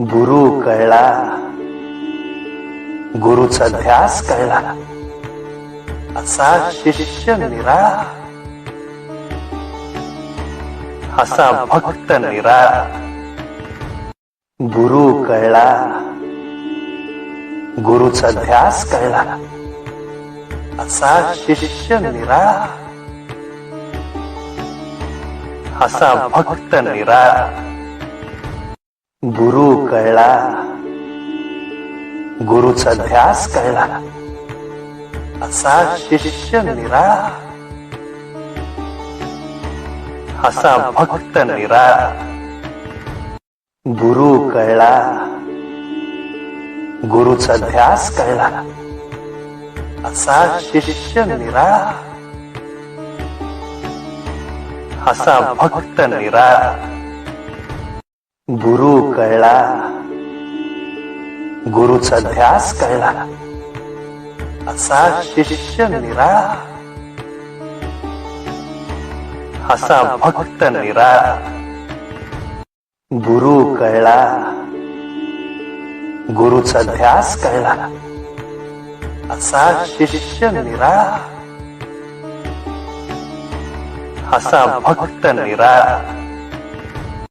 गुरु कळला. गुरुचा ध्यास कळला. असा शिष्य निराळा. असा भक्त निराळा. गुरु कळला. गुरुचा ध्यास कळला. असा शिष्य निराळा. असा भक्त निराळा. गुरु कळला. गुरुचा ध्यास कळला. असा शिष्य निराळा. असा भक्त निराळा. गुरु कळला. गुरुचा ध्यास कळला. असा शिष्य निराळा. असा भक्त निराळा. गुरु कळला. गुरुचा ध्यास कळला. असा शिष्य निराळा. असा भक्त निराळा. गुरु कळला. गुरुचा ध्यास कळला. असा शिष्य निराळा. असा भक्त निराळा.